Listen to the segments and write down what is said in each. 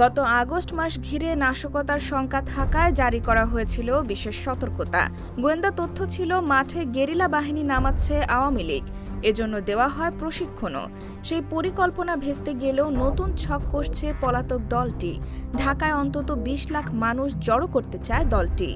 গত আগস্ট মাস ঘিরে নাশকতার সংখ্যা থাকায় জারি করা হয়েছিল বিশেষ সতর্কতা। গোয়েন্দা তথ্য ছিল, মাঠে গেরিলা বাহিনী নামাচ্ছে আওয়ামী লীগ। এজন্য দেওয়া হয় প্রশিক্ষণও। সেই পরিকল্পনা ভেস্তে গেলেও নতুন ছক কষছে পলাতক দলটি। ঢাকায় অন্তত বিশ লাখ মানুষ জড়ো করতে চায় দলটি।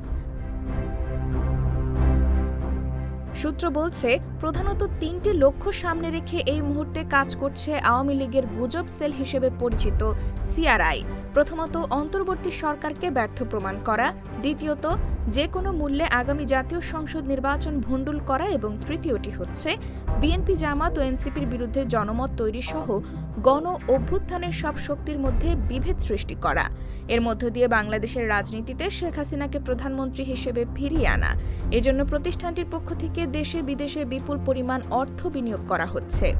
সূত্র বলছে, প্রধানত তিনটি লক্ষ্য সামনে রেখে এই মুহূর্তে কাজ করছে আওয়ামী লীগের গুজব সেল হিসেবে পরিচিত সিআরআই। প্রথমত, অন্তর্বর্তী সরকারকে ব্যর্থ প্রমাণ করা। দ্বিতীয়ত যে কোনো মূল্যে আগামী জাতীয় সংসদ নির্বাচন ভণ্ডুল করা এবং তৃতীয়টি হচ্ছে, বিএনপি জামাত ও এনসিপির বিরুদ্ধে জনমত তৈরি সহ গণ অভ্যুত্থানের সব শক্তির মধ্যে বিভেদ সৃষ্টি করা। এর মধ্য দিয়ে বাংলাদেশের রাজনীতিতে শেখ হাসিনাকে প্রধানমন্ত্রী হিসেবে ফিরিয়ে আনা। এজন্য প্রতিষ্ঠানটির পক্ষ থেকে দেশে বিদেশে বিপুল পরিমাণ অর্থ বিনিয়োগ করা হচ্ছে।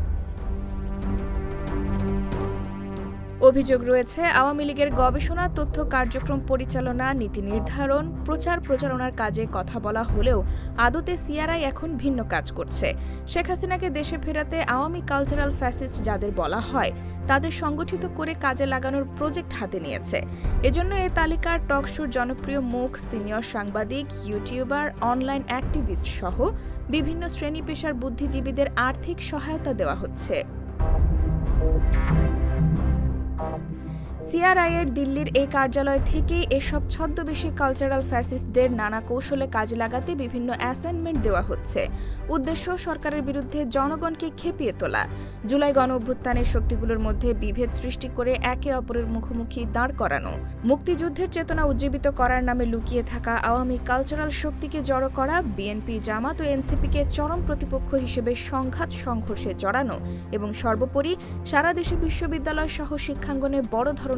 অভিযোগ রয়েছে, আওয়ামী লীগের গবেষণা, তথ্য কার্যক্রম পরিচালনা, নীতি নির্ধারণ, প্রচার প্রচারণার কাজে কথা বলা হলেও আদতে সিআরআই এখন ভিন্ন কাজ করছে। শেখ হাসিনাকে দেশে ফেরাতে আওয়ামী কালচারাল ফ্যাসিস্ট যাদের বলা হয়, তাদের সংগঠিত করে কাজে লাগানোর প্রজেক্ট হাতে নিয়েছে। এজন্য এ তালিকার টকশোর জনপ্রিয় মুখ, সিনিয়র সাংবাদিক, ইউটিউবার, অনলাইন অ্যাক্টিভিস্ট সহ বিভিন্ন শ্রেণি পেশার বুদ্ধিজীবীদের আর্থিক সহায়তা দেওয়া হচ্ছে। Thank you. সিআরআইয়ের দিল্লির এই কার্যালয় থেকেই এসব ছদ্মবেশী কালচারাল ফ্যাসিস্টদের নানা কৌশলে কাজে লাগাতে বিভিন্ন অ্যাসাইনমেন্ট দেওয়া হচ্ছে। উদ্দেশ্য সরকারের বিরুদ্ধে জনগণকে খেপিয়ে তোলা। জুলাই গণ অভ্যুত্থানের শক্তিগুলোর মধ্যে বিভেদ সৃষ্টি করে একে অপরের মুখোমুখি দাঁড় করানো। মুক্তিযুদ্ধের চেতনা উজ্জীবিত করার নামে লুকিয়ে থাকা আওয়ামী কালচারাল শক্তিকে জড়ো করা বিএনপি জামাত ও এনসিপিকে চরম প্রতিপক্ষ হিসেবে সংঘাত সংঘর্ষে জড়ানো এবং সর্বোপরি সারা দেশে বিশ্ববিদ্যালয় সহ শিক্ষাঙ্গনে বড় ধরনের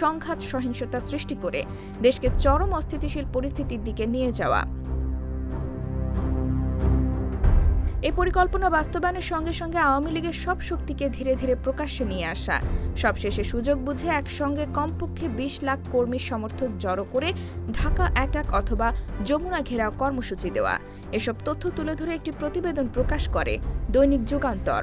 সংঘাত সহিংসতা সৃষ্টি করে দেশকে চরম অস্থিতিশীল পরিস্থিতির দিকে নিয়ে যাওয়া। এই পরিকল্পনা বাস্তবায়নের সঙ্গে সঙ্গে আওয়ামী লীগের সব শক্তিকে ধীরে ধীরে প্রকাশ্যে নিয়ে আসা। সবশেষে সুযোগ বুঝে একসঙ্গে কমপক্ষে বিশ লাখ কর্মী সমর্থক জড়ো করে ঢাকা অ্যাটাক অথবা যমুনা ঘেরাও কর্মসূচি দেওয়া। এসব তথ্য তুলে ধরে একটি প্রতিবেদন প্রকাশ করে দৈনিক Jugantor.